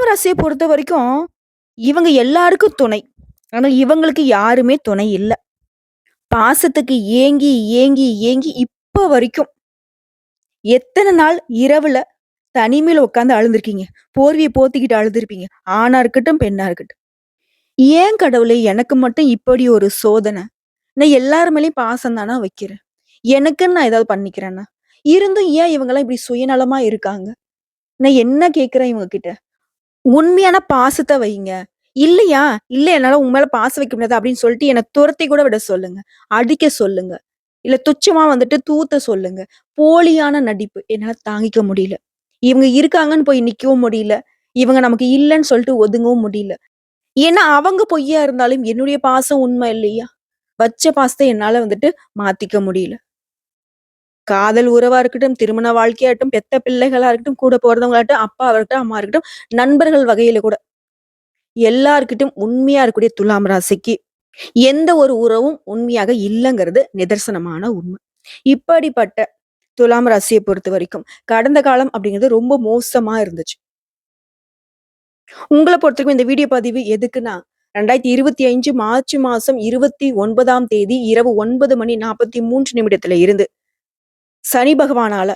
துலாம் ராசியை பொறுத்த வரைக்கும், இவங்க எல்லாருக்கும் துணை. ஆனா, இவங்களுக்கு யாருமே துணை இல்ல. பாசத்துக்கு ஏங்கி, ஏங்கி, ஏங்கி இப்ப வரைக்கும் எத்தனை நாள் இரவுல தனிமையில் உட்கார்ந்து அழுந்திருக்கீங்க. போர்வியை போத்திக்கிட்டு அழுதுருப்பீங்க. ஆணா இருக்கட்டும், பெண்ணா இருக்கட்டும். ஏன் கடவுளே எனக்கு மட்டும் இப்படி ஒரு சோதனை? நான் எல்லார் மேலயும் பாசம் தானா வைக்கிறேன். எனக்குன்னு நான் ஏதாவது பண்ணிக்கிறேன்னா இருந்தும் ஏன் இவங்கெல்லாம் இப்படி சுயநலமா இருக்காங்க? நான் என்ன கேட்கிறேன் இவங்க கிட்ட? உண்மையான பாசத்த வைங்க. இல்லையா? இல்ல என்னால உங்க மேல பாசம் வைக்க முடியாது அப்படின்னு சொல்லிட்டு என்ன துரத்தி கூட விட சொல்லுங்க. அடிக்க சொல்லுங்க. இல்ல துச்சமா வந்துட்டு தூத்த சொல்லுங்க. போலியான நடிப்பு என்னால தாங்கிக்க முடியல. இவங்க இருக்காங்கன்னு போய் நிக்கவும் முடியல. இவங்க நமக்கு இல்லன்னு சொல்லிட்டு ஒதுங்கவும் முடியல. ஏன்னா அவங்க பொய்யா இருந்தாலும் என்னுடைய பாசம் உண்மை இல்லையா? வச்ச பாசத்த என்னால வந்துட்டு மாத்திக்க முடியல. காதல் உறவா இருக்கட்டும், திருமண வாழ்க்கையாகட்டும், பெத்த பிள்ளைகளா இருக்கட்டும், கூட பொறந்தவங்களாகட்டும், அப்பா இருக்கட்டும், அம்மா இருக்கட்டும், நண்பர்கள் வகையில கூட. எல்லாருக்கிட்டும் உண்மையா இருக்கக்கூடிய துலாம் ராசிக்கு எந்த ஒரு உறவும் உண்மையாக இல்லைங்கிறது நிதர்சனமான உண்மை. இப்படிப்பட்ட துலாம் ராசிய பொறுத்தவரைக்கும், கடந்த காலம் அப்படிங்கிறது ரொம்ப மோசமா இருந்துச்சு. உங்கள பொறுத்தவரைக்கும் இந்த வீடியோ பதிவு எதுக்குன்னா, 2025 மார்ச் மாசம் 29ஆம் தேதி இரவு ஒன்பது மணி 43 நிமிடத்துல இருந்து சனி பகவானால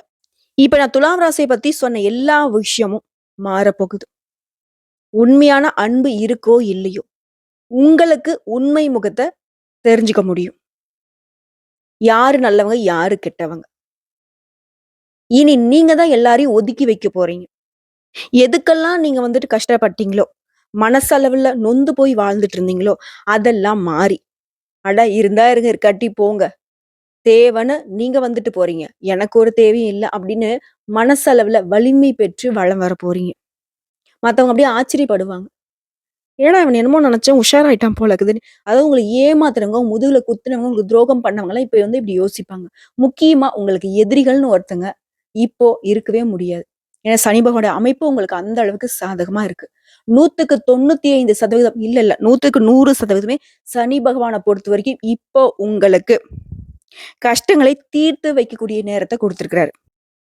இப்ப நான் துலாம் ராசியை பத்தி சொன்ன எல்லா விஷயமும் மாறப்போகுது. உண்மையான அன்பு இருக்கோ இல்லையோ, உங்களுக்கு உண்மை முகத்தை தெரிஞ்சுக்க முடியும். யாரு நல்லவங்க, யாரு கெட்டவங்க. இனி நீங்க தான் எல்லாரையும் ஒதுக்கி வைக்க போறீங்க. எதுக்கெல்லாம் நீங்க வந்துட்டு கஷ்டப்பட்டீங்களோ, மனசளவுல நொந்து போய் வாழ்ந்துட்டு இருந்தீங்களோ, அதெல்லாம் மாறி, அட இருந்தா இருங்க, இருக்காட்டி போங்க. தேவைன்னு நீங்க வந்துட்டு போறீங்க. எனக்கு ஒரு தேவையும் இல்லை அப்படின்னு மனசளவுல வலிமை பெற்று வலம் வர போறீங்க. மற்றவங்க அப்படியே ஆச்சரியப்படுவாங்க. ஏன்னா இவன் என்னமோ நினைச்சேன் உஷாராயிட்டான் போல இருக்குதுன்னு. அதாவது உங்களை ஏமாத்துறவங்க, முதுகுல குத்துனவங்க, உங்களுக்கு துரோகம் பண்ணவங்கலாம் இப்போ வந்து இப்படி யோசிப்பாங்க. முக்கியமா உங்களுக்கு எதிரிகள்னு ஒருத்தங்க இப்போ இருக்கவே முடியாது. ஏன்னா சனி பகவானுடைய அமைப்பு உங்களுக்கு அந்த அளவுக்கு சாதகமா இருக்கு. 100க்கு 95% இல்ல, இல்ல 100க்கு 100% சனி பகவானை பொறுத்த வரைக்கும் இப்போ உங்களுக்கு கஷ்டங்களை தீர்த்து வைக்கக்கூடிய நேரத்தை கொடுத்துருக்கிறாரு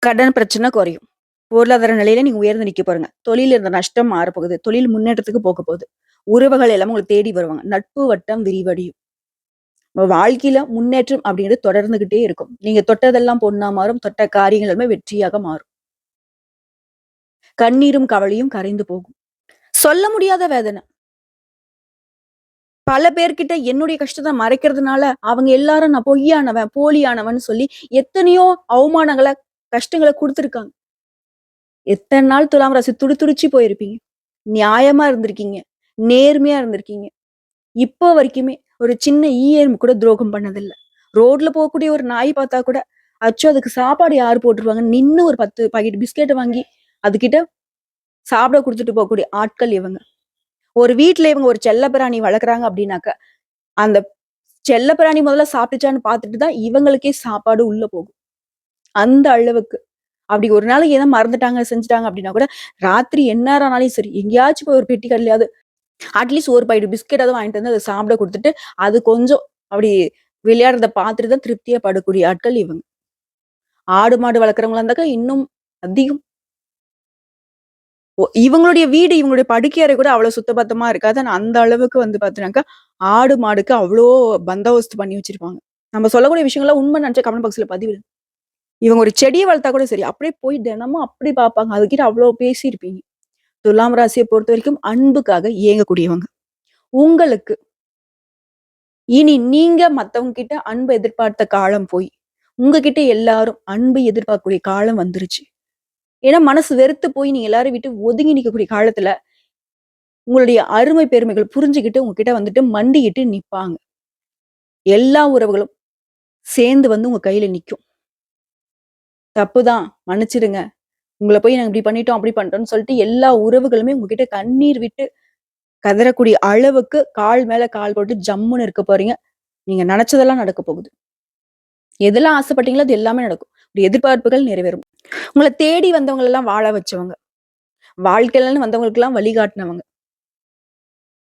கடன் பிரச்சனை குறையும். பொருளாதார நிலையில நீங்க உயர்ந்து நிக்க போறீங்க. தொழில் இருந்த நஷ்டம் மாறப்போகுது. தொழில் முன்னேற்றத்துக்கு போக போகுது. உறவுகள் எல்லாமே உங்களுக்கு தேடி வருவாங்க. நட்பு வட்டம் விரிவடையும். வாழ்க்கையில முன்னேற்றம் அப்படின்றது தொடர்ந்துகிட்டே இருக்கும். நீங்க தொட்டதெல்லாம் பொண்ணா மாறும். தொட்ட காரியங்கள் எல்லாமே வெற்றியாக மாறும். கண்ணீரும் கவலையும் கரைந்து போகும். சொல்ல முடியாத வேதனை. பல பேர்கிட்ட என்னுடைய கஷ்டத்தை மறைக்கிறதுனால, அவங்க எல்லாரும் நான் பொய்யானவன், போலியானவன் சொல்லி எத்தனையோ அவமானங்கள, கஷ்டங்கள குடுத்துருக்காங்க. எத்தனை நாள் துலாம் ராசி துடிதுடிச்சு போயிருப்பீங்க. நியாயமா இருந்திருக்கீங்க. நேர்மையா இருந்திருக்கீங்க. இப்போ வரைக்குமே ஒரு சின்ன ஈ எறும்பு கூட துரோகம் பண்ணதில்ல. ரோட்ல போகக்கூடிய ஒரு நாய் பார்த்தா கூட, அச்சோ! அதுக்கு சாப்பாடு யாரு போட்டுருவாங்க நின்று ஒரு 10 பாக்கெட் பிஸ்கெட்டை வாங்கி, அதுகிட்ட சாப்பிட கொடுத்துட்டு போகக்கூடிய ஆட்கள் இவங்க. ஒரு வீட்டில் இவங்க ஒரு செல்லப்பிராணி வளர்க்குறாங்க அப்படின்னாக்க, அந்த செல்லப்பிராணி முதல்ல சாப்பிட்டுச்சான்னு பார்த்துட்டு தான் இவங்களுக்கே சாப்பாடு உள்ள போகும். அந்த அளவுக்கு. அப்படி ஒரு நாளைக்கு ஏதோ மறந்துட்டாங்க, செஞ்சுட்டாங்க அப்படின்னா கூட, ராத்திரி எந்நேரம் ஆனாலும் சரி, எங்கேயாச்சும் போய் ஒரு பெட்டி கடலையாவது அட்லீஸ்ட் ஒரு பாக்கெட் பிஸ்கெட்டாவது வாங்கிட்டு வந்து அதை சாப்பிட கொடுத்துட்டு அது கொஞ்சம் அப்படி விளையாடுறத பார்த்துட்டு தான் திருப்தியா படக்கூடிய ஆட்கள் இவங்க. ஆடு, மாடு வளர்க்குறவங்களா இருந்தாக்கா இன்னும் அதிகம். இவங்களுடைய வீடு, இவங்களுடைய படுக்கையறை கூட அவ்வளவு சுத்தபத்தமா இருக்காது. ஆனா அந்த அளவுக்கு வந்து பாத்தீங்கன்னாக்கா ஆடு, மாடுக்கு அவ்வளோ பந்தோபஸ்து பண்ணி வச்சிருப்பாங்க. நம்ம சொல்லக்கூடிய விஷயங்கள்லாம் உண்மை நினைச்ச கமெண்ட் பாக்ஸ்ல பதிவிடு இவங்க ஒரு செடியை வளர்த்தா கூட சரி, அப்படியே போய் தினமும் அப்படி பார்ப்பாங்க. அதுக்கிட்ட அவ்வளோ பேசியிருப்பீங்க. துலாம் ராசிய பொறுத்தவரைக்கும் அன்புக்காக இயங்கக்கூடியவங்க உங்களுக்கு இனி நீங்க மத்தவங்க கிட்ட அன்பு எதிர்பார்த்த காலம் போய், உங்ககிட்ட எல்லாரும் அன்பு எதிர்பார்க்கக்கூடிய காலம் வந்துருச்சு. ஏன்னா மனசு வெறுத்து போய் நீங்க எல்லாரும் விட்டு ஒதுங்கி நிற்கக்கூடிய காலத்துல, உங்களுடைய அருமை பெருமைகள் புரிஞ்சுக்கிட்டு உங்ககிட்ட வந்துட்டு மண்டிக்கிட்டு நிப்பாங்க. எல்லா உறவுகளும் சேர்ந்து வந்து உங்க கையில நிக்கும். தப்புதான், மன்னிச்சிடுங்க. உங்களை போய் நாங்க இப்படி பண்ணிட்டோம், அப்படி பண்ணிட்டோம்னு சொல்லிட்டு எல்லா உறவுகளுமே உங்ககிட்ட கண்ணீர் விட்டு கதறக்கூடிய அளவுக்கு கால் மேல கால் போட்டு ஜம்முன்னு இருக்க போறீங்க. நீங்க நினைச்சதெல்லாம் நடக்க போகுது. எதெல்லாம் ஆசைப்பட்டீங்களோ அது எல்லாமே நடக்கும். ஒரு எதிர்பார்ப்புகள் நிறைவேறும். உங்களை தேடி வந்தவங்கள வாழ வச்சவங்க. வாழ்க்கையிலன்னு வந்தவங்களுக்கெல்லாம் வழிகாட்டினவங்க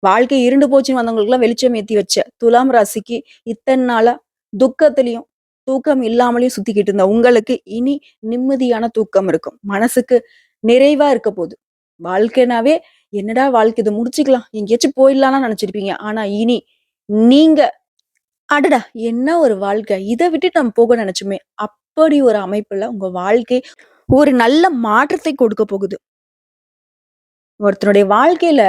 வாழ்க்கை இருண்டு போச்சுன்னு வந்தவங்களுக்கெல்லாம் வெளிச்சம் ஏத்தி வச்ச துலாம் ராசிக்கு இத்தனை நாளா துக்கத்திலையும் தூக்கம் இல்லாமலையும் சுத்திக்கிட்டு இருந்த உங்களுக்கு இனி நிம்மதியான தூக்கம் இருக்கும். மனசுக்கு நிறைவா இருக்க போகுது. வாழ்க்கைனாவே என்னடா வாழ்க்கை இத முடிச்சுக்கலாம். எங்கேயாச்சும் போயிடலாம்னு நினைச்சிருப்பீங்க ஆனா இனி நீங்க அடடா! என்ன ஒரு வாழ்க்கை. இத விட்டுட்டு நம்ம போக நெனச்சோமே. அப்படி ஒரு அமைப்புல உங்க வாழ்க்கை ஒரு நல்ல மாற்றத்தை கொடுக்க போகுது. ஒருத்தருடைய வாழ்க்கையில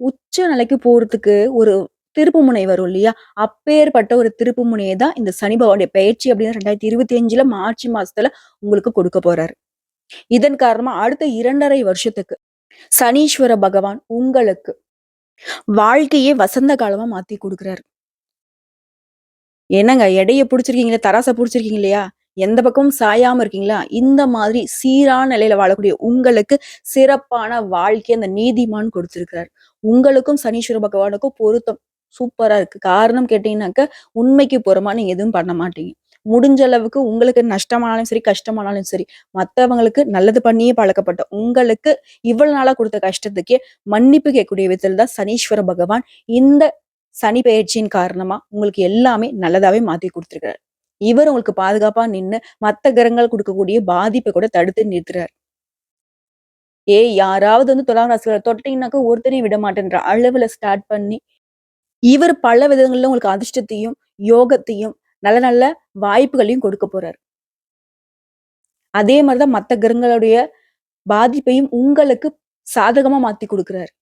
உச்ச நிலைக்கு போறதுக்கு ஒரு திருப்புமுனை வரும் இல்லையா? அப்பேற்பட்ட ஒரு திருப்புமுனைய தான் இந்த சனி பகவானுடைய பெயர்ச்சி அப்படின்னு 2025ல மார்ச் மாசத்துல உங்களுக்கு கொடுக்க போறாரு. இதன் காரணமா அடுத்த 2 1/2 வருஷத்துக்கு சனீஸ்வர பகவான் உங்களுக்கு வாழ்க்கையே வசந்த காலமா மாத்தி குடுக்குறாரு. என்னங்க எடைய புடிச்சிருக்கீங்களா? தராச புடிச்சிருக்கீங்க இல்லையா? எந்த பக்கமும் சாயாம இருக்கீங்களா? இந்த மாதிரி சீரான நிலையில வாழக்கூடிய உங்களுக்கு சிறப்பான வாழ்க்கை அந்த நீதிமான் கொடுத்திருக்கிறார். உங்களுக்கும் சனீஸ்வர பகவானுக்கும் பொருத்தம் சூப்பரா இருக்கு. காரணம் கேட்டீங்கன்னாக்க, உண்மைக்கு புறமா நீங்க எதுவும் பண்ண மாட்டீங்க. முடிஞ்ச அளவுக்கு உங்களுக்கு நஷ்டமானாலும் சரி, கஷ்டமானாலும் சரி, மத்தவங்களுக்கு நல்லது பண்ணியே பழக்கப்பட்ட உங்களுக்கு இவ்வளவு நாளா கொடுத்த கஷ்டத்துக்கே மன்னிப்பு கேட்கக்கூடிய விதத்துல தான் சனீஸ்வர பகவான் இந்த சனி பயிற்சியின் காரணமா உங்களுக்கு எல்லாமே நல்லதாவே மாத்தி குடுத்திருக்கிறார். இவர் உங்களுக்கு பாதுகாப்பா நின்னு மத்த கிரகங்கள் கொடுக்கக்கூடிய பாதிப்பை கூட தடுத்து நிறுத்துறாரு ஏய் யாராவது வந்து துலாம் ராசிக்காரர தொட்டீங்கன்னாக்க ஒருத்தரையும் விட மாட்டேன்ற அளவுல ஸ்டார்ட் பண்ணி, இவர் பல விதங்கள்ல உங்களுக்கு அதிர்ஷ்டத்தையும், யோகத்தையும், நல்ல நல்ல வாய்ப்புகளையும் கொடுக்க போறாரு. அதே மாதிரிதான் மற்ற மத்த கிரகங்களுடைய பாதிப்பையும் உங்களுக்கு சாதகமா மாத்தி கொடுக்குறாரு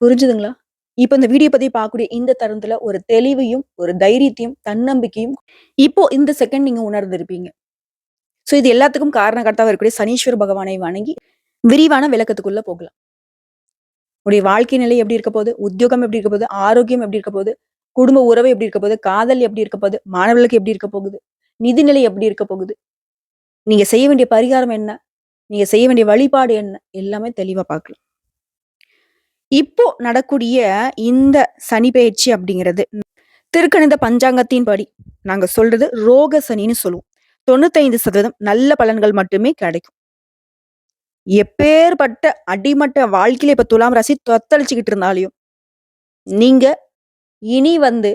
புரிஞ்சுதுங்களா? இப்ப இந்த வீடியோ பத்தி பார்க்கக்கூடிய இந்த தருணத்துல ஒரு தெளிவையும், ஒரு தைரியத்தையும், தன்னம்பிக்கையும் இப்போ இந்த செகண்ட் நீங்க உணர்ந்திருப்பீங்க. சோ இது எல்லாத்துக்கும் காரணகர்த்தாவா இருக்கக்கூடிய சனீஸ்வர பகவானை வணங்கி விரிவான விளக்கத்துக்குள்ள போகலாம். உடைய வாழ்க்கை நிலை எப்படி இருக்க போகுது? உத்தியோகம் எப்படி இருக்க போகுது? ஆரோக்கியம் எப்படி இருக்க போகுது? குடும்ப உறவு எப்படி இருக்க போகுது? காதல் எப்படி இருக்க போகுது? மாணவர்களுக்கு எப்படி இருக்க போகுது? நிதிநிலை எப்படி இருக்க போகுது? நீங்க செய்ய வேண்டிய பரிகாரம் என்ன? நீங்க செய்ய வேண்டிய வழிபாடு என்ன? எல்லாமே தெளிவா பார்க்கலாம். இப்போ நடக்கூடிய இந்த சனி பெயர்ச்சி அப்படிங்கிறது திருக்கணித பஞ்சாங்கத்தின்படி நாங்க சொல்றது ரோக சனின்னு சொல்லுவோம். 95% நல்ல பலன்கள் மட்டுமே கிடைக்கும். எப்பேற்பட்ட அடிமட்ட வாழ்க்கையில இப்ப துலாம் ராசி தொத்தளிச்சுக்கிட்டு இருந்தாலையும் நீங்க இனி வந்து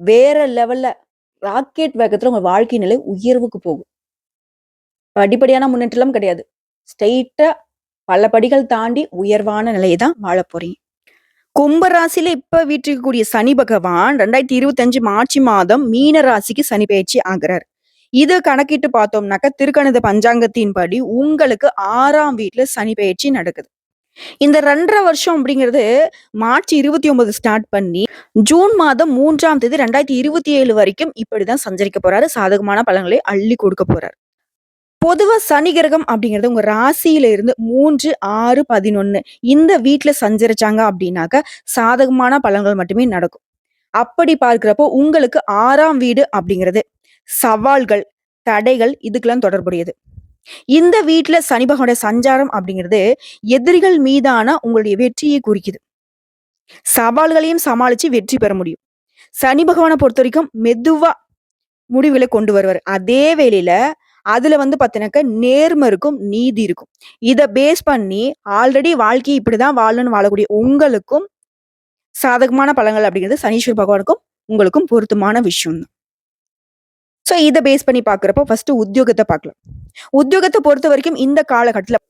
வேற லெவல்ல ராக்கெட் வேகத்துல உங்க வாழ்க்கை நிலை உயர்வுக்கு போகும். படிப்படியான முன்னேற்றம் கிடையாது. ஸ்ட்ரெய்ட்டா பல படிகள் தாண்டி உயர்வான நிலையை தான் வாழ போறீங்க. கும்ப ராசியில இப்ப வீற்றிருக்கக்கூடிய சனி பகவான் 2025 மார்ச் மாதம் மீன ராசிக்கு சனி பயிற்சி ஆகிறார் இதை கணக்கிட்டு பார்த்தோம்னாக்க திருக்கணித பஞ்சாங்கத்தின்படி உங்களுக்கு ஆறாம் வீட்டுல சனி பயிற்சி நடக்குது. இந்த 2 1/2 வருஷம் அப்படிங்கிறது மார்ச் 29 ஸ்டார்ட் பண்ணி ஜூன் மாதம் மூன்றாம் தேதி 2027 வரைக்கும் இப்படிதான் சஞ்சரிக்க போறாரு. சாதகமான பலன்களை அள்ளி கொடுக்க போறாரு பொதுவாக சனி கிரகம் அப்படிங்கிறது உங்கள் ராசியில இருந்து 3, 6, 11 இந்த வீட்டில் சஞ்சரிச்சாங்க அப்படின்னாக்க சாதகமான பலன்கள் மட்டுமே நடக்கும். அப்படி பார்க்குறப்போ உங்களுக்கு ஆறாம் வீடு அப்படிங்கிறது சவால்கள், தடைகள் இதுக்கெல்லாம் தொடர்புடையது. இந்த வீட்டில் சனி பகவானுடைய சஞ்சாரம் அப்படிங்கிறது எதிரிகள் மீதான உங்களுடைய வெற்றியை குறிக்குது. சவால்களையும் சமாளித்து வெற்றி பெற முடியும். சனி பொறுத்த வரைக்கும் மெதுவாக முடிவுகளை கொண்டு வருவார் அதே வேளையில் அதுல வந்து பார்த்தீங்கன்னாக்க நேர்மை இருக்கும், நீதி இருக்கும். இதை பேஸ் பண்ணி ஆல்ரெடி வாழ்க்கையை இப்படிதான் வாழணும்னு வாழக்கூடிய உங்களுக்கும் சாதகமான பலங்கள் அப்படிங்கிறது சனீஸ்வர பகவானுக்கும் உங்களுக்கும் பொருத்தமான விஷயம் தான். ஸோ இதை பேஸ் பண்ணி பார்க்குறப்போ ஃபர்ஸ்ட் உத்தியோகத்தை பார்க்கலாம். உத்தியோகத்தை பொறுத்த வரைக்கும் இந்த காலகட்டத்துல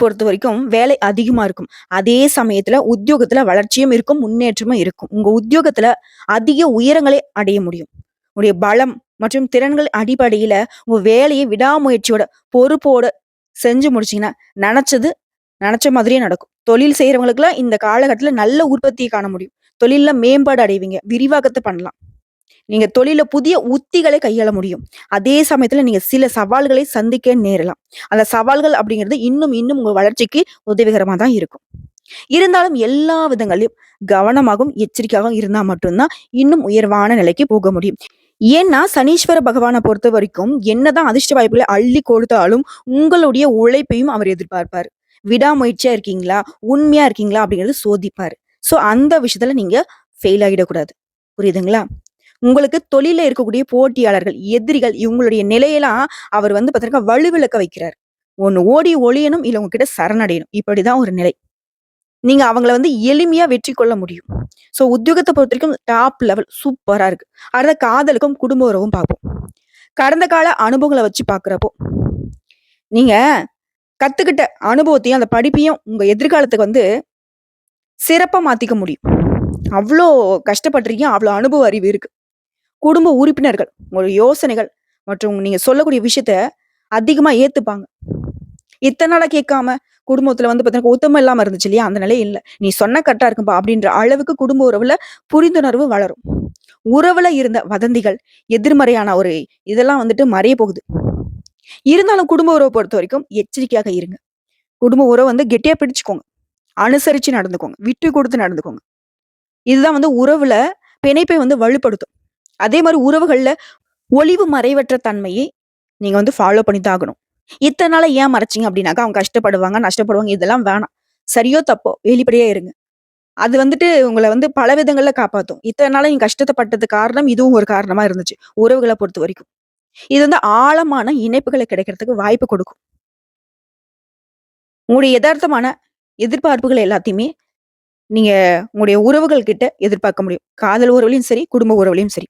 பொறுத்த வரைக்கும் வேலை அதிகமா இருக்கும். அதே சமயத்துல உத்தியோகத்துல வளர்ச்சியும் இருக்கும், முன்னேற்றமும் இருக்கும். உங்க உத்தியோகத்துல அதிக உயரங்களை அடைய முடியும். உங்களுடைய பலம் மற்றும் திறன்கள் அடிப்படையில உங்க வேலையை விடாமுயற்சியோட, பொறுப்போட செஞ்சு முடிச்சீங்கன்னா, நினைச்சது நினைச்ச மாதிரியே நடக்கும். தொழில் செய்யறவங்களுக்குலாம் இந்த காலகட்டத்துல நல்ல உற்பத்தியை காண முடியும். தொழில மேம்பாடு அடைவீங்க. விரிவாக்கத்தை பண்ணலாம். நீங்க தொழில புதிய உத்திகளை கையாள முடியும். அதே சமயத்துல நீங்க சில சவால்களை சந்திக்க நேரலாம். அந்த சவால்கள் அப்படிங்கிறது இன்னும் இன்னும் உங்க வளர்ச்சிக்கு உதவிகரமா தான் இருக்கும். இருந்தாலும் எல்லா விதங்களிலும் கவனமாகவும், எச்சரிக்கையாகவும் இருந்தா மட்டும்தான் இன்னும் உயர்வான நிலைக்கு போக முடியும். ஏன்னா சனீஸ்வர பகவான பொறுத்தவரைக்கும் என்னதான் அதிர்ஷ்ட வாய்ப்புகளை அள்ளி கொடுத்தாலும், உங்களுடைய உழைப்பையும் அவர் எதிர்பார்ப்பார் விடாமுயற்சியா இருக்கீங்களா? உண்மையா இருக்கீங்களா? அப்படிங்கிறது சோதிப்பாரு. சோ அந்த விஷயத்துல நீங்க ஃபெயில் ஆகிடக்கூடாது. புரியுதுங்களா? உங்களுக்கு தொழில இருக்கக்கூடிய போட்டியாளர்கள், எதிரிகள் இவங்களுடைய நிலையெல்லாம் அவர் வந்து பார்த்தீங்கன்னா வலுவிளக்க வைக்கிறார். ஒன்று ஓடி ஒளியணும், இல்ல உங்ககிட்ட சரணடையணும். இப்படிதான் ஒரு நிலை. நீங்க அவங்கள வந்து எளிமையா வெற்றி கொள்ள முடியும். ஸோ உத்தியோகத்தை பொறுத்த வரைக்கும் டாப் லெவல் சூப்பரா இருக்கு. அடுத்த காதலுக்கும், குடும்ப உறவும் பார்ப்போம். கடந்த கால அனுபவங்களை வச்சு பார்க்குறப்போ நீங்க கத்துக்கிட்ட அனுபவத்தையும், அந்த படிப்பையும் உங்க எதிர்காலத்துக்கு வந்து சிறப்பாக மாத்திக்க முடியும். அவ்வளோ கஷ்டப்பட்டுருக்கீங்க. அவ்வளோ அனுபவ அறிவு இருக்கு. குடும்ப உறுப்பினர்கள், உங்களோட யோசனைகள் மற்றும் நீங்க சொல்லக்கூடிய விஷயத்த அதிகமா ஏத்துப்பாங்க. இத்தனை நாளா கேட்காம, குடும்பத்துல வந்து பார்த்தீங்கன்னா, ஒத்துமை இல்லாம இருந்துச்சு இல்லையா? அந்த நிலையே இல்லை "நீ சொன்ன கரெக்டாக இருக்கும்பா" அப்படின்ற அளவுக்கு குடும்ப உறவுல புரிந்துணர்வு வளரும். உறவுல இருந்த வதந்திகள், எதிர்மறையான ஒரு இதெல்லாம் வந்துட்டு மறைய போகுது. இருந்தாலும் குடும்ப உறவை பொறுத்த வரைக்கும் எச்சரிக்கையாக இருங்க. குடும்ப உறவை வந்து கெட்டியா பிடிச்சுக்கோங்க. அனுசரிச்சு நடந்துக்கோங்க. விட்டு கொடுத்து நடந்துக்கோங்க. இதுதான் வந்து உறவுல பிணைப்பை வந்து வலுப்படுத்தும். அதே மாதிரி உறவுகளில் ஒளிவு மறைவற்ற தன்மையை நீங்கள் வந்து ஃபாலோ பண்ணி தான் ஆகணும். இத்தனை நாள ஏன் மறைச்சீங்க அப்படின்னாக்கா, அவங்க கஷ்டப்படுவாங்க, நஷ்டப்படுவாங்க இதெல்லாம் வேணாம். சரியோ! தப்போ! வெளிப்படையா இருங்க. அது வந்துட்டு உங்களை வந்து பல விதங்கள்ல காப்பாத்தும். இத்தனை நாளா நீங்க கஷ்டத்த காரணம் இதுவும் ஒரு காரணமா இருந்துச்சு. உறவுகளை பொறுத்த வரைக்கும் இது வந்து ஆழமான இணைப்புகளை கிடைக்கிறதுக்கு வாய்ப்பு கொடுக்கும். உங்களுடைய எதார்த்தமான எதிர்பார்ப்புகள் எல்லாத்தையுமே நீங்க உங்களுடைய உறவுகள் கிட்ட எதிர்பார்க்க முடியும். காதல் உறவுலையும் சரி, குடும்ப உறவுலையும் சரி.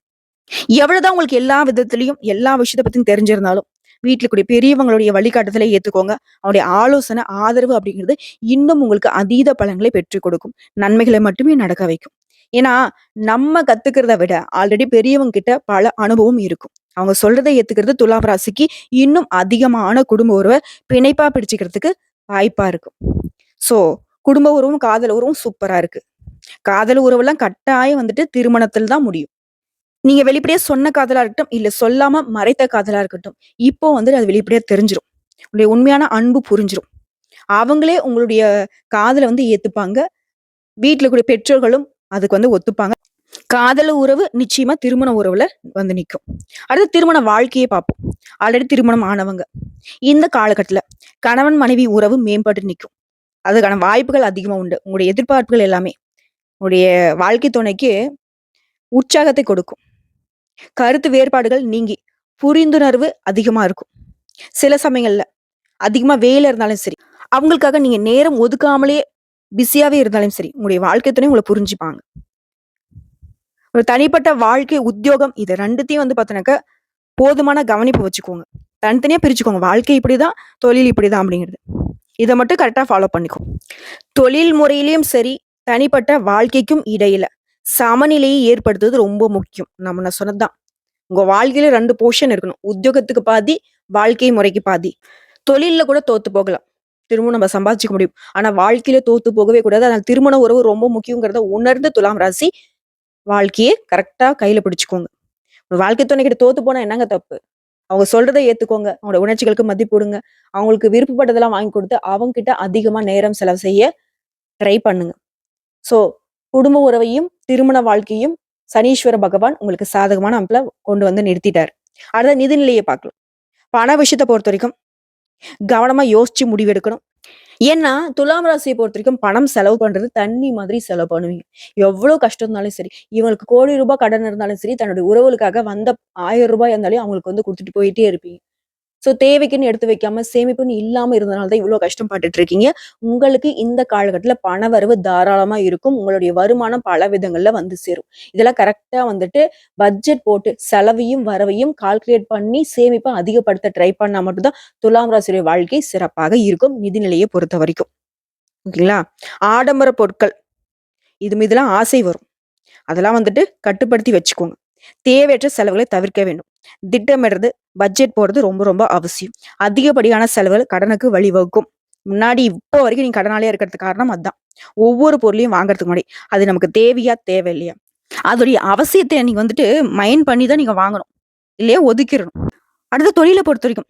எவ்வளவுதான் உங்களுக்கு எல்லா விதத்துலையும் எல்லா விஷயத்தை பத்தியும் தெரிஞ்சிருந்தாலும், வீட்டில் கூடிய பெரியவங்களுடைய வழிகாட்டுதலை ஏத்துக்கோங்க. அவனுடைய ஆலோசனை, ஆதரவு அப்படிங்கிறது இன்னும் உங்களுக்கு அதீத பலன்களை பெற்றுக் கொடுக்கும். நன்மைகளை மட்டுமே நடக்க வைக்கும். ஏன்னா, நம்ம கத்துக்கிறத விட ஆல்ரெடி பெரியவங்க கிட்ட பல அனுபவம் இருக்கும். அவங்க சொல்றதை ஏத்துக்கிறது துலாம் ராசிக்கு இன்னும் அதிகமான குடும்ப உறவை பிணைப்பா பிடிச்சுக்கிறதுக்கு வாய்ப்பா இருக்கும். ஸோ, குடும்ப உறவும், காதல் உறவும் சூப்பரா இருக்கு. காதல் உறவெல்லாம் கட்டாயம் வந்துட்டு திருமணத்தில் தான் முடியும். நீங்க வெளிப்படையா சொன்ன காதலா இருக்கட்டும், இல்ல சொல்லாம மறைத்த காதலா இருக்கட்டும். இப்போ வந்துட்டு அது வெளிப்படையா தெரிஞ்சிடும் உங்களுடைய உண்மையான அன்பு புரிஞ்சிடும் அவங்களே உங்களுடைய காதலை வந்து ஏத்துப்பாங்க. வீட்ல கூடிய பெற்றோர்களும் அதுக்கு வந்து ஒத்துப்பாங்க. காதல் உறவு நிச்சயமா திருமண உறவுல வந்து நிக்கும். அடுத்து திருமண வாழ்க்கையை பார்ப்போம். ஆல்ரெடி திருமணம் ஆனவங்க. இந்த காலகட்டத்துல கணவன், மனைவி உறவு மேம்பட்டு நிற்கும் அதுக்கான வாய்ப்புகள் அதிகமா உண்டு. உங்களுடைய எதிர்பார்ப்புகள் எல்லாமே. உங்களுடைய வாழ்க்கை துணைக்கு உற்சாகத்தை கொடுக்கும். கருத்து வேறுபாடுகள் நீங்கி, புரிந்துணர்வு அதிகமா இருக்கும். சில சமயங்கள்ல அதிகமா வேலை இருந்தாலும் சரி, அவங்களுக்காக நீங்க நேரம் ஒதுக்காமலே பிஸியாவே இருந்தாலும் சரி, உங்களுடைய வாழ்க்கை துணை உங்களை புரிஞ்சுப்பாங்க. ஒரு தனிப்பட்ட வாழ்க்கை, உத்தியோகம் இது ரெண்டுத்தையும் வந்து பார்த்தோன்னாக்க போதுமான கவனிப்பு வச்சுக்கோங்க. தனித்தனியா பிரிச்சுக்கோங்க. வாழ்க்கை இப்படிதான், தொழில் இப்படிதான் அப்படிங்கிறது. இதை மட்டும் கரெக்டாக ஃபாலோ பண்ணிக்கோ. தொழில் முறையிலையும் சரி, தனிப்பட்ட வாழ்க்கைக்கும் இடையில சமநிலையை ஏற்படுத்துவது ரொம்ப முக்கியம். நம்ம நான் சொன்னதுதான் சொன்னது தான். உங்க வாழ்க்கையில ரெண்டு போர்ஷன் இருக்கணும். உத்தியோகத்துக்கு பாதி, வாழ்க்கை முறைக்கு பாதி. தொழிலில் கூட தோத்து போகலாம். திரும்பவும் நம்ம சம்பாதிச்சுக்க முடியும். ஆனா வாழ்க்கையில தோத்து போகவே கூடாது. அதனால திருமண உறவு ரொம்ப முக்கியங்கிறத உணர்ந்து துலாம் ராசி வாழ்க்கையை கரெக்டா கையில பிடிச்சுக்கோங்க. ஒரு வாழ்க்கை துணைக்கிட்ட தோத்து போனா என்னங்க தப்பு? அவங்க சொல்றதை ஏத்துக்கோங்க. அவங்களோட உணர்ச்சிகளுக்கு மதிப்பு அவங்களுக்கு விருப்பப்பட்டதெல்லாம் வாங்கி கொடுத்து அவங்க கிட்ட அதிகமா நேரம் செலவு செய்ய ட்ரை பண்ணுங்க. ஸோ, குடும்ப உறவையும், திருமண வாழ்க்கையும் சனீஸ்வர பகவான் உங்களுக்கு சாதகமான அமைப்புல கொண்டு வந்து நிறுத்திட்டாரு. அடுத்த நிதிநிலையை பார்க்கலாம். பண விஷயத்தை பொறுத்த வரைக்கும் கவனமா யோசிச்சு முடிவெடுக்கணும். ஏன்னா, துலாம் பொறுத்த வரைக்கும் பணம் செலவு பண்றது தண்ணி மாதிரி செலவு பண்ணுவீங்க. எவ்வளவு கஷ்டம் இருந்தாலும் சரி, இவங்களுக்கு கோடி ரூபாய் கடன் இருந்தாலும் சரி, தன்னுடைய உறவுகளுக்காக வந்த ஆயிரம் ரூபாய் இருந்தாலும் அவங்களுக்கு வந்து குடுத்துட்டு போயிட்டே இருப்பீங்க. ஸோ, தேவைக்குன்னு எடுத்து வைக்காம, சேமிப்புன்னு இல்லாமல் இருந்தனால தான் இவ்வளோ கஷ்டப்பட்டுட்டு இருக்கீங்க. உங்களுக்கு இந்த காலகட்டத்தில் பண வரவு தாராளமா இருக்கும். உங்களுடைய வருமானம் பல விதங்களில் வந்து சேரும். இதெல்லாம் கரெக்டாக வந்துட்டு பட்ஜெட் போட்டு செலவையும், வரவையும் கால்குலேட் பண்ணி சேமிப்பை அதிகப்படுத்த ட்ரை பண்ணா மட்டும்தான் துலாம் ராசியுடைய வாழ்க்கை சிறப்பாக இருக்கும். நிதிநிலைய பொறுத்தவரைக்கும். ஓகேங்களா? ஆடம்பர பொருட்கள். இது மீதுலாம் ஆசை வரும். அதெல்லாம் வந்துட்டு கட்டுப்படுத்தி வச்சுக்கோங்க. தேவையற்ற செலவுகளை தவிர்க்க வேண்டும். திட்டமிடுறது, பட்ஜெட் போடுறது ரொம்ப ரொம்ப அவசியம். அதிகப்படியான செலவுகள் கடனுக்கு வழிவகுக்கும். முன்னாடி இப்போ வரைக்கும் நீங்க கடனாலே இருக்கிறதுக்கு காரணம் அதான். ஒவ்வொரு பொருளையும் வாங்குறதுக்கு முன்னாடி, அது நமக்கு தேவையா? தேவை இல்லையா அதோடைய அவசியத்தை நீங்க வந்துட்டு மைண்ட் பண்ணி தான் நீங்க வாங்கணும். இல்லையா ஒதுக்கிடணும் அடுத்து தொழில பொறுத்தவரைக்கும்,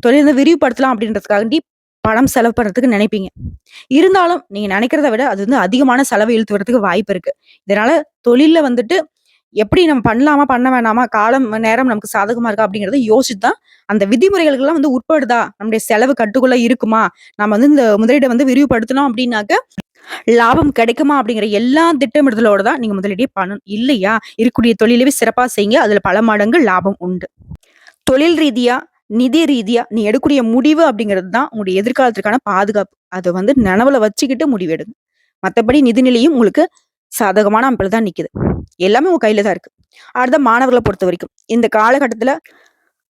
தொழில வந்து விரிவுபடுத்தலாம் அப்படின்றதுக்காண்டி பணம் செலவு பண்றதுக்கு நினைப்பீங்க. இருந்தாலும் நீங்க நினைக்கிறத விட அது வந்து அதிகமான செலவு இழுத்து வரதுக்கு வாய்ப்பு இருக்கு. இதனால தொழில வந்துட்டு எப்படி நம்ம பண்ணலாமா? பண்ண வேணாமா? காலம், நேரம் நமக்கு சாதகமா இருக்கா? அப்படிங்கிறத யோசிச்சு தான் அந்த விதிமுறைகளுக்கெல்லாம் வந்து உட்படுதா? நம்முடைய செலவு கட்டுக்குள்ள இருக்குமா? நம்ம வந்து இந்த முதலீடை வந்து விரிவுபடுத்தினோம் அப்படின்னாக்க, லாபம் கிடைக்குமா? அப்படிங்கிற எல்லா திட்டமிடுதலோட தான் நீங்க முதலீடே பண்ணணும். இல்லையா? இருக்கக்கூடிய தொழிலவே சிறப்பா செய்யுங்க. அதுல பல மடங்கு லாபம் உண்டு. தொழில் ரீதியா, நிதி ரீதியா நீ எடுக்கக்கூடிய முடிவு அப்படிங்கிறது தான் உங்களுடைய எதிர்காலத்திற்கான பாதுகாப்பு. அதை வந்து நனவுல வச்சுக்கிட்டு முடிவெடுங்க. மற்றபடி நிதிநிலையும் உங்களுக்கு சாதகமான அமைப்பில் தான் நிற்குது எல்லாமே உங்க கையில தான் இருக்கு. அடுத்த பொறுத்த வரைக்கும். இந்த காலகட்டத்துல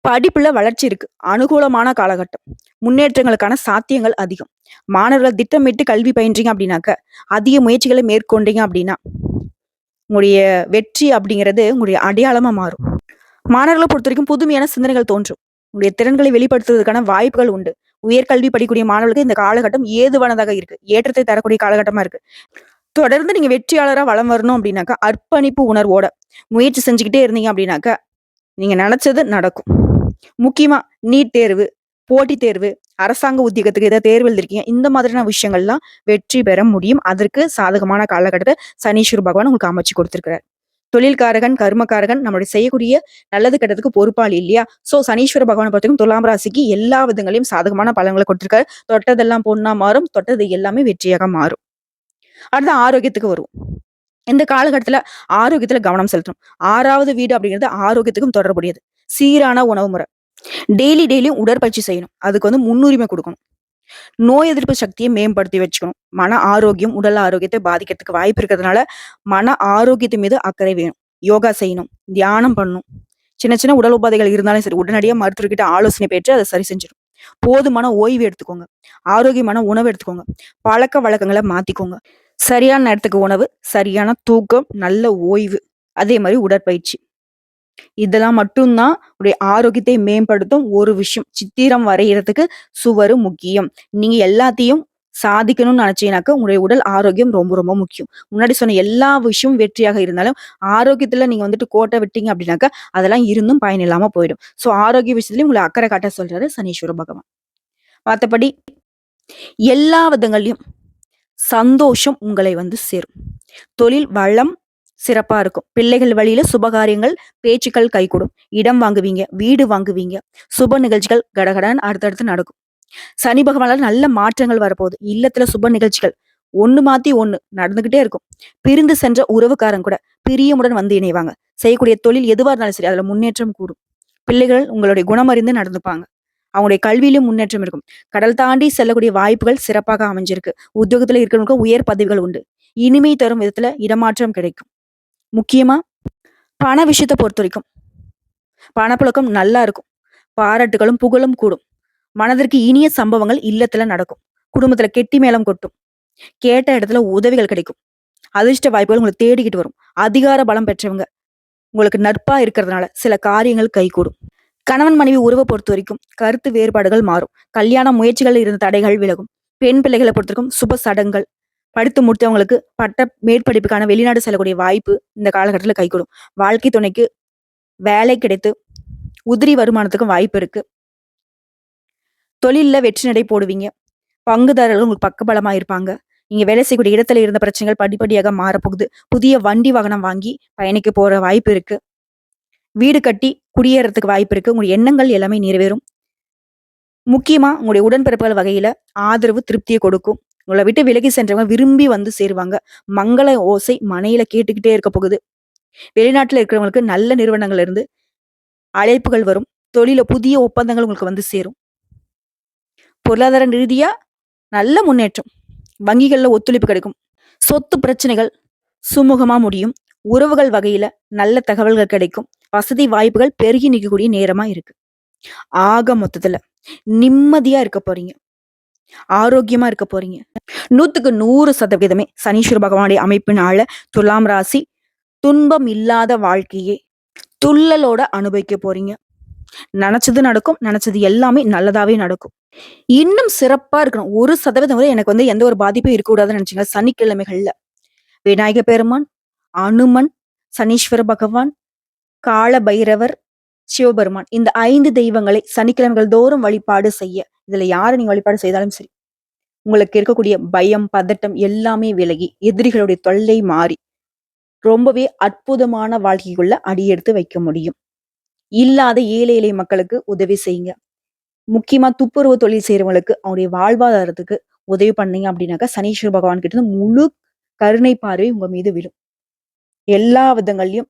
படிப்புல வளர்ச்சி இருக்கு. அனுகூலமான காலகட்டம். முன்னேற்றங்களுக்கான சாத்தியங்கள் அதிகம். மாணவர்களை திட்டமிட்டு கல்வி பயின்றீங்க அப்படின்னாக்க அதிக முயற்சிகளை மேற்கொண்டீங்க அப்படின்னா உங்களுடைய வெற்றி அப்படிங்கிறது உங்களுடைய அடையாளமா மாறும். மாணவர்களை பொறுத்த வரைக்கும் புதுமையான சிந்தனைகள் தோன்றும். உங்களுடைய திறன்களை வெளிப்படுத்துவதற்கான வாய்ப்புகள் உண்டு. உயர்கல்வி படிக்கக்கூடிய மாணவர்களுக்கு இந்த காலகட்டம் ஏதுவானதாக இருக்கு. ஏற்றத்தை தரக்கூடிய காலகட்டமா இருக்கு. தொடர்ந்து நீங்க வெற்றியாளரா வளம் வரணும் அப்படின்னாக்கா அர்ப்பணிப்பு உணர்வோட முயற்சி செஞ்சுக்கிட்டே இருந்தீங்க அப்படின்னாக்கா நீங்க நினைச்சது நடக்கும். முக்கியமா நீட் தேர்வு போட்டி தேர்வு அரசாங்க உத்தியோகத்துக்கு ஏதாவது தேர்வு எழுதிருக்கீங்க இந்த மாதிரியான விஷயங்கள்லாம் வெற்றி பெற முடியும். அதற்கு சாதகமான காலகட்டத்தை சனீஸ்வர பகவான் உங்களுக்கு அமைச்சு கொடுத்துருக்கிறார். தொழில்காரகன் கர்மக்காரகன் நம்மளுடைய செய்யக்கூடிய நல்லது கெட்டதுக்கு பொறுப்பாளி இல்லையா? சோ சனீஸ்வர பகவானை பொறுத்தவரைக்கும் துலாம் ராசிக்கு எல்லா விதங்களையும் சாதகமான பலன்களை கொடுத்திருக்காரு. தொட்டதெல்லாம் பொண்ணா மாறும் தொட்டது எல்லாமே வெற்றியாக மாறும். அடுத்து ஆரோக்கியத்துக்கு வருவோம் இந்த காலகட்டத்துல ஆரோக்கியத்துல கவனம் செலுத்தணும். ஆறாவது வீடு அப்படிங்கிறது ஆரோக்கியத்துக்கும் தொடர்புடையது. சீரான உணவு முறை. டெய்லி டெய்லியும் உடற்பயிற்சி செய்யணும். அதுக்கு வந்து முன்னுரிமை கொடுக்கணும். நோய் எதிர்ப்பு சக்தியை மேம்படுத்தி வச்சுக்கணும். மன ஆரோக்கியம் உடல் ஆரோக்கியத்தை பாதிக்கிறதுக்கு வாய்ப்பு இருக்கிறதுனால மன ஆரோக்கியத்து மீது அக்கறை வேணும். யோகா செய்யணும். தியானம் பண்ணணும். சின்ன சின்ன உடல் உபாதைகள் இருந்தாலும் சரி உடனடியாக மருத்துவர்கிட்ட ஆலோசனை பெற்று அதை சரி செஞ்சிடும் போதுமான ஓய்வு எடுத்துக்கோங்க. ஆரோக்கியமான உணவு எடுத்துக்கோங்க. பழக்க வழக்கங்களை மாத்திக்கோங்க. சரியான நேரத்துக்கு உணவு சரியான தூக்கம் நல்ல ஓய்வு அதே மாதிரி உடற்பயிற்சி. இதெல்லாம் மட்டும்தான் உடைய ஆரோக்கியத்தை மேம்படுத்தும் ஒரு விஷயம். சித்திரம் வரைகிறதுக்கு சுவர் முக்கியம். நீங்க எல்லாத்தையும் சாதிக்கணும்னு நினைச்சீங்கன்னாக்க உங்களுடைய உடல் ஆரோக்கியம் ரொம்ப ரொம்ப முக்கியம். முன்னாடி சொன்ன எல்லா விஷயமும் வெற்றியாக இருந்தாலும் ஆரோக்கியத்துல நீங்க வந்துட்டு கோட்டை விட்டீங்க அப்படின்னாக்கா அதெல்லாம் இருந்தும் பயன் இல்லாம போயிடும். சோ ஆரோக்கிய விஷயத்துலயும் உங்களை அக்கறை காட்ட சொல்றாரு சனீஸ்வர பகவான். மற்றபடி எல்லா விதங்கள்லயும் சந்தோஷம் உங்களை வந்து சேரும். தொழில் வளம் சிறப்பா இருக்கும். பிள்ளைகள் வழியில சுபகாரியங்கள் பேச்சுக்கள் கைகூடும். இடம் வாங்குவீங்க வீடு வாங்குவீங்க. சுப நிகழ்ச்சிகள் கடகடன் அடுத்தடுத்து நடக்கும். சனி பகவானால் நல்ல மாற்றங்கள் வரப்போகுது. இல்லத்துல சுப நிகழ்ச்சிகள் ஒண்ணு மாத்தி ஒன்று நடந்துகிட்டே இருக்கும். பிரிந்து சென்ற உறவுக்காரன் கூட பிரியமுடன் வந்து இணைவாங்க. செய்யக்கூடிய தொழில் எதுவா இருந்தாலும் சரி அதில் முன்னேற்றம் கூடும். பிள்ளைகள் உங்களுடைய குணமறிந்து நடந்துப்பாங்க. அவங்களுடைய கல்வியிலும் முன்னேற்றம் இருக்கும். கடல் தாண்டி செல்லக்கூடிய வாய்ப்புகள் சிறப்பாக அமைஞ்சிருக்கு. உத்தியோகத்தில் இருக்கிறவங்களுக்கு உயர் பதவிகள் உண்டு. இனிமை தரும் விதத்துல இடமாற்றம் கிடைக்கும். முக்கியமா பண விஷயத்தை பொறுத்த வரைக்கும். பணப்புழக்கம் நல்லா இருக்கும். பாராட்டுகளும் புகழும் கூடும். மனதிற்கு இனிய சம்பவங்கள் இல்லத்துல நடக்கும். குடும்பத்துல கெட்டி மேளம் கொட்டும். கேட்ட இடத்துல உதவிகள் கிடைக்கும். அதிர்ஷ்ட வாய்ப்புகள் உங்களுக்கு தேடிக்கிட்டு வரும். அதிகார பலம் பெற்றவங்க. உங்களுக்கு நட்பா இருக்கிறதுனால சில காரியங்கள் கைகூடும். கணவன் மனைவி உறவை பொறுத்த வரைக்கும் கருத்து வேறுபாடுகள் மாறும். கல்யாண முயற்சிகள் இருந்த தடைகள் விலகும். பெண் பிள்ளைகளை பொறுத்தவரைக்கும் சுப சடங்கள் படித்து முடித்தவங்களுக்கு பட்ட மேற்படிப்புக்கான வெளிநாடு செல்லக்கூடிய வாய்ப்பு இந்த காலகட்டத்தில் கைகூடும். வாழ்க்கை துணைக்கு வேலை கிடைத்து உதிரி வருமானத்துக்கும் வாய்ப்பு இருக்கு. தொழிலில் வெற்றி நடை போடுவீங்க. பங்குதாரர்கள் உங்களுக்கு பக்கபலமா இருப்பாங்க. நீங்க வேலை செய்யக்கூடிய இடத்துல இருந்த பிரச்சனைகள் படிப்படியாக மாறப்போகுது. புதிய வண்டி வாகனம் வாங்கி பயணிக்க போற வாய்ப்பு இருக்கு. வீடு கட்டி குடியேறதுக்கு வாய்ப்பு இருக்கு. உங்களுடைய எண்ணங்கள் எல்லாமே நிறைவேறும். முக்கியமா உங்களுடைய உடன்பிறப்புகள் வகையில ஆதரவு திருப்தியை கொடுக்கும். உங்களை விட்டு விலகி சென்றவங்க விரும்பி வந்து சேருவாங்க. மங்கள ஓசை மனையில கேட்டுக்கிட்டே இருக்க போகுது. வெளிநாட்டில் இருக்கிறவங்களுக்கு நல்ல நிறுவனங்கள்ல இருந்து அழைப்புகள் வரும். தொழில புதிய ஒப்பந்தங்கள் உங்களுக்கு வந்து சேரும். பொருளாதார ரீதியா நல்ல முன்னேற்றம். வங்கிகளில் ஒத்துழைப்பு கிடைக்கும். சொத்து பிரச்சனைகள் சுமூகமா முடியும். உறவுகள் வகையில நல்ல தகவல்கள் கிடைக்கும். வசதி வாய்ப்புகள் பெருகி நிற்கக்கூடிய நேரமா இருக்கு. ஆக மொத்தத்துல நிம்மதியா இருக்க போறீங்க. ஆரோக்கியமா இருக்க போறீங்க. நூத்துக்கு நூறு சதவீதமே சனீஸ்வர பகவானுடைய அமைப்பினால துலாம் ராசி துன்பம் இல்லாத வாழ்க்கையே துள்ளலோட அனுபவிக்க போறீங்க. நினைச்சது நடக்கும் நினைச்சது எல்லாமே நல்லதாவே நடக்கும். இன்னும் சிறப்பா இருக்கணும். ஒரு சதவீதம் வரை எனக்கு வந்து எந்த ஒரு பாதிப்பும் இருக்கக்கூடாதுன்னு நினைச்சீங்க சனிக்கிழமைகள்ல விநாயக பெருமான் அனுமன் சனீஸ்வர பகவான் கால பைரவர் சிவபெருமான். இந்த ஐந்து தெய்வங்களை சனிக்கிழமைகள் தோறும் வழிபாடு செய்ய. இதுல யாரை நீங்க வழிபாடு செய்தாலும் சரி உங்களுக்கு இருக்கக்கூடிய பயம் பதட்டம் எல்லாமே விலகி எதிரிகளுடைய தொல்லை மாறி ரொம்பவே அற்புதமான வாழ்க்கைக்குள்ள அடியெடுத்து வைக்க முடியும். இல்லாத ஏழை எளிய மக்களுக்கு உதவி செய்யுங்க. முக்கியமா துப்புரவு தொழில் செய்யறவங்களுக்கு அவருடைய வாழ்வாதாரத்துக்கு உதவி பண்ணீங்க அப்படின்னாக்கா சனீஸ்வர பகவான் கிட்ட இருந்து முழு கருணை பார்வை உங்க மீது விழும். எல்லா விதங்கள்லயும்